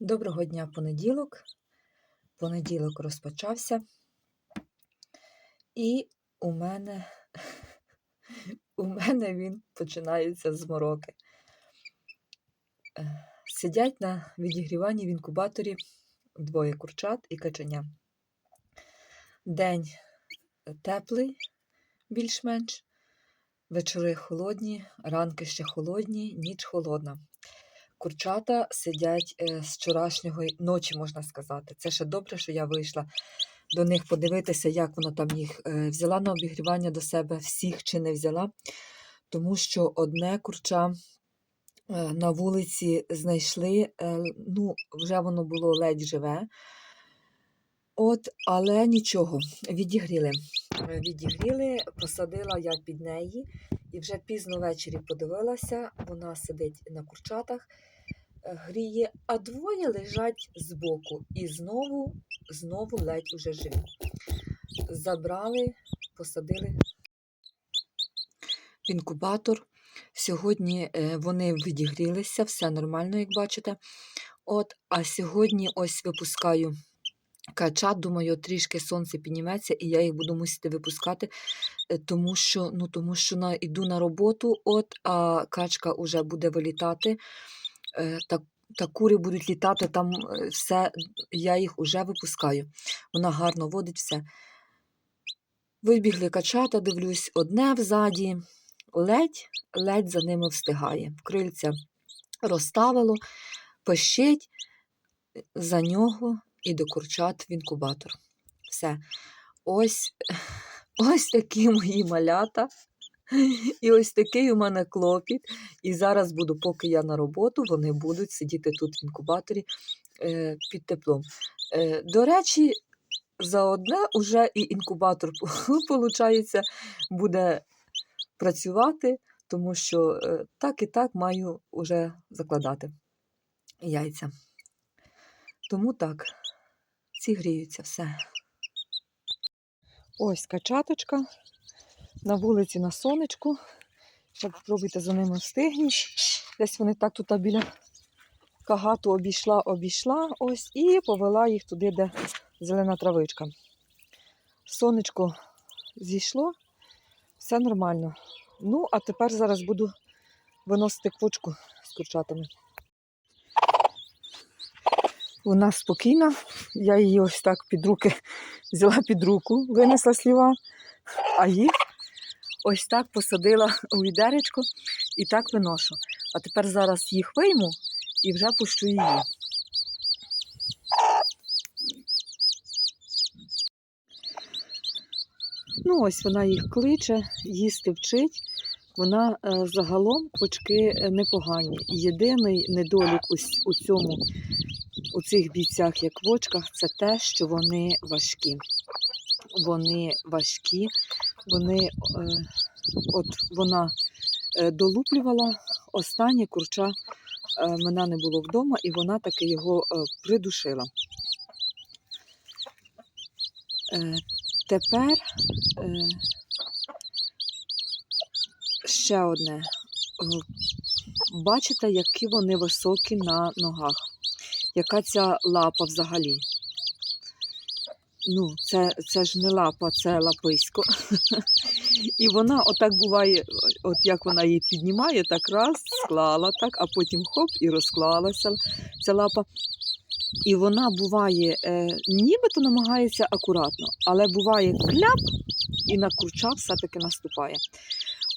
Доброго дня понеділок. Понеділок розпочався. І у мене, у мене він починається з мороки. Е, Сидять на відігріванні в інкубаторі двоє курчат і каченя. День теплий, більш-менш, вечори холодні, ранки ще холодні, ніч холодна. Курчата сидять е, з вчорашнього ночі, можна сказати. Це ще добре, що я вийшла до них подивитися, як воно там їх е, взяла на обігрівання до себе всіх чи не взяла, тому що одне курча е, на вулиці знайшли, ну, вже воно було ледь живе. От, але нічого, відігріли. Відігріли, посадила я під неї і вже пізно ввечері подивилася, вона сидить на курчатах, е, гріє, а двоє лежать збоку. І знову, знову ледь уже живі. Забрали, посадили в інкубатор. Сьогодні е, вони відігрілися, все нормально, як бачите. От, а сьогодні ось випускаю качат. Думаю, трішки сонце підніметься, і я їх буду мусити випускати, тому що, ну, тому що на, йду на роботу, от, а качка вже буде вилітати. Е, та, та кури будуть літати, там е, все, я їх вже випускаю. Вона гарно водить все. Вибігли качата, дивлюсь, одне взаді, ледь, ледь за ними встигає. Крильця розставило, пищить за нього і до курчат в інкубатор. Все. Ось, ось такі мої малята. І ось такий у мене клопіт. І зараз буду, поки я на роботу, вони будуть сидіти тут в інкубаторі е, під теплом. Е, до речі, за одне вже і інкубатор, виходить, буде працювати, тому що е, так і так маю вже закладати яйця. Тому так, ці гріються все. Ось качаточка на вулиці на сонечку. Щоб спробуйте за ними встигніть. Десь вони так тут біля кагату обійшла, обійшла ось і повела їх туди, де зелена травичка. Сонечко зійшло, все нормально. Ну, а тепер зараз буду виносити квочку з курчатами. Вона спокійна, я її ось так під руки взяла під руку, винесла сліва, а їх ось так посадила у відеречко і так виношу. А тепер зараз їх вийму і вже пущу її. Ну, ось вона їх кличе, їсти вчить. Вона е, загалом почки е, непогані. Єдиний недолік у цьому, у цих бійцях, як вочках, це те, що вони важкі. Вони важкі, вони, е, от вона е, долуплювала останнє курча, е, мене не було вдома, і вона таки його придушила. Тепер ще одне. Бачите, які вони високі на ногах. Яка ця лапа взагалі? Ну, це, це ж не лапа, це лаписько. І вона отак буває, от як вона її піднімає, так раз, склала так, а потім хоп, і розклалася ця лапа. І вона буває, е, нібито намагається акуратно, але буває кляп і на курча все-таки наступає.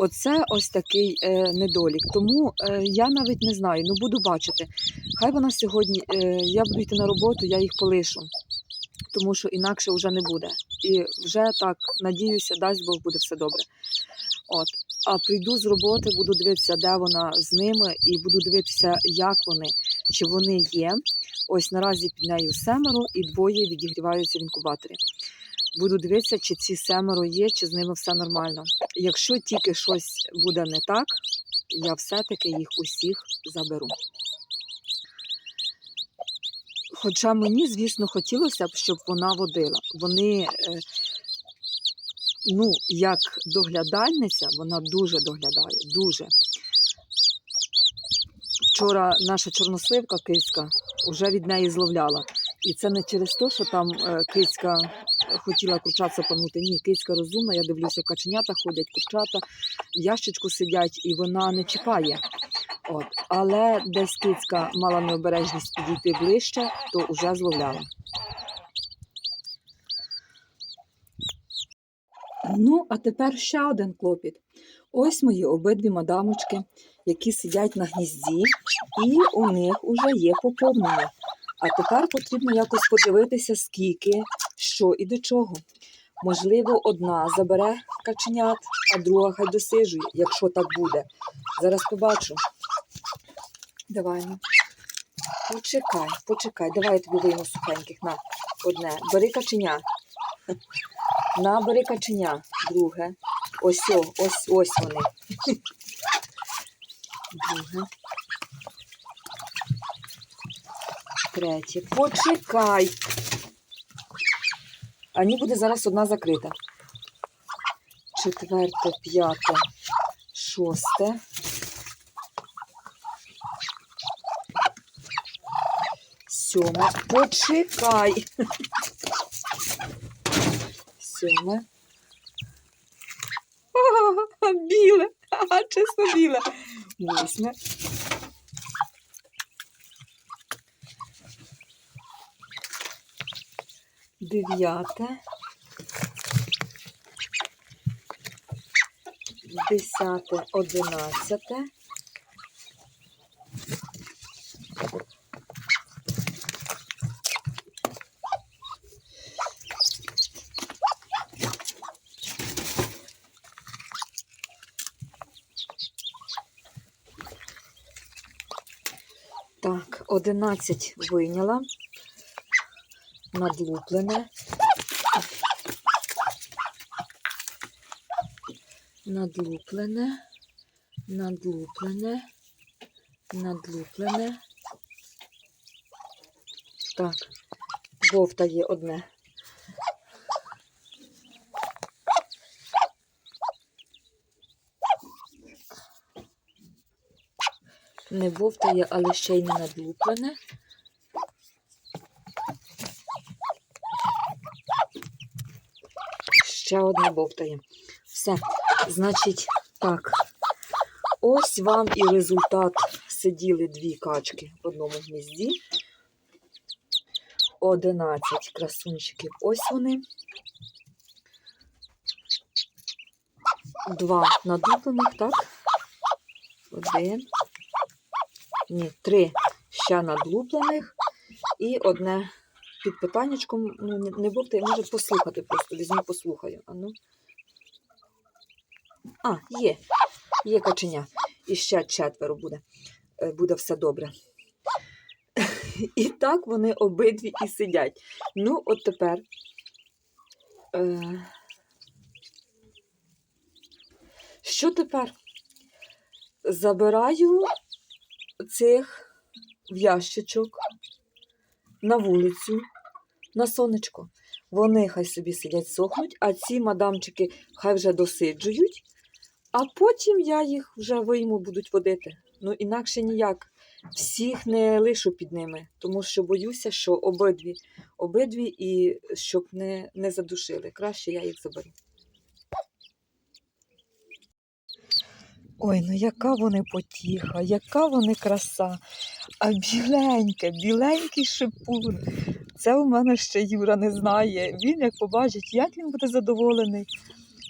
Оце ось такий е, недолік. Тому е, я навіть не знаю, ну буду бачити. Хай вона сьогодні, е, я буду йти на роботу, я їх полишу, тому що інакше вже не буде. І вже так, надіюся, дасть Бог буде все добре. От. А прийду з роботи, буду дивитися, де вона з ними, і буду дивитися, як вони, чи вони є. Ось наразі під нею семеро і двоє відігріваються в інкубаторі. Буду дивитися, чи ці семеро є, чи з ними все нормально. Якщо тільки щось буде не так, я все-таки їх усіх заберу. Хоча мені, звісно, хотілося б, щоб вона водила. Вони, е, ну, як доглядальниця, вона дуже доглядає, дуже. вчора наша чорносливка киська вже від неї зловляла. І це не через те, що там е, кицька хотіла курчат панути. Ні, кицька розумна, я дивлюся, каченята ходять, курчата в ящичку сидять, і вона не чіпає. От. Але десь кицька мала необережність підійти ближче, то вже зловляла. Ну, а тепер ще один клопіт. Ось мої обидві мадамочки, які сидять на гнізді, і у них уже є поповнення. А тепер потрібно якось подивитися, скільки, що і до чого. Можливо, одна забере каченят, а друга хай досижує, якщо так буде. Зараз побачу. Давай. ну. Почекай, почекай, давай я тобі вийму сухеньких. На, одне. Бери каченя. На, бери каченя. Друге. Ось, ось, ось вони. Друге. Третє. Почекай. А ні буде зараз одна закрита. Четверте, п'яте, шосте. Сьоме. Почекай. Сьоме. Біле. Чесно біле. Восьме. Дев'яте. Десяте, одинадцяте. Так, 11 вийняла. Надлуплене. Надлуплене. Надлуплене. Надлуплене. Так, вовта є одне. Не вовтає, але ще й не надлуплене. Ще одне бовтає. Все. Значить, так. Ось вам і результат. Сиділи дві качки в одному гнізді. 11 красунчиків. Ось вони. Два надуплених, так? Один. Ні, три ще надлуплених. І одне під питаннячком. Ну, не, не бовте, може послухати просто. Візьму, послухаю. А, ну. а, є. Є каченя. І ще четверо буде. Е, Буде все добре. І так вони обидві і сидять. Ну, от тепер. Е... Що тепер? Забираю цих в ящичок на вулицю, на сонечко. Вони хай собі сидять, сохнуть, а ці мадамчики хай вже досиджують, а потім я їх вже вийму, будуть водити. Ну, інакше ніяк. Всіх не лишу під ними, тому що боюся, що обидві, обидві і щоб не, не задушили. Краще я їх заберу. Ой, ну яка вони потіха, яка вони краса. А біленьке, біленький шипун. Це у мене ще Юра не знає. Він як побачить, як він буде задоволений,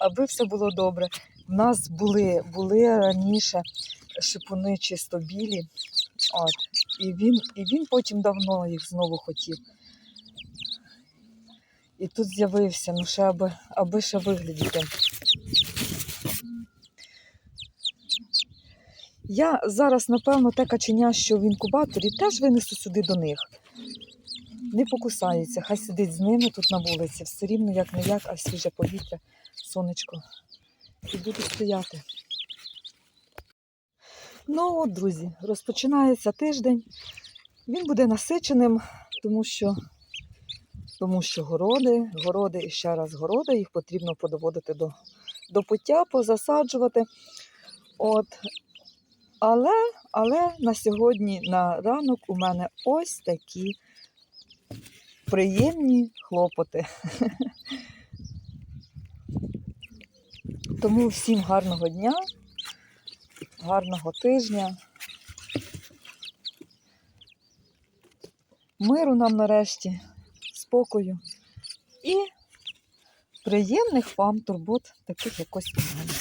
аби все було добре. У нас були, були раніше шипуни чисто білі. От. І, він, і він потім давно їх знову хотів. І тут з'явився, ну ще аби, аби ще виглядіти. Я зараз, напевно, те каченя, що в інкубаторі, теж винесу сюди до них. Не покусається, хай сидить з ними тут на вулиці. Все рівно як не як, а свіже повітря, сонечко. І буду стояти. Ну от, друзі, розпочинається тиждень. Він буде насиченим, тому що, тому що городи, городи і ще раз городи, їх потрібно подоводити до, до пуття, позасаджувати. От, Але, але на сьогодні, на ранок, у мене ось такі приємні хлопоти. Тому всім гарного дня, гарного тижня. Миру нам нарешті, спокою і приємних вам турбот, таких якось у мене.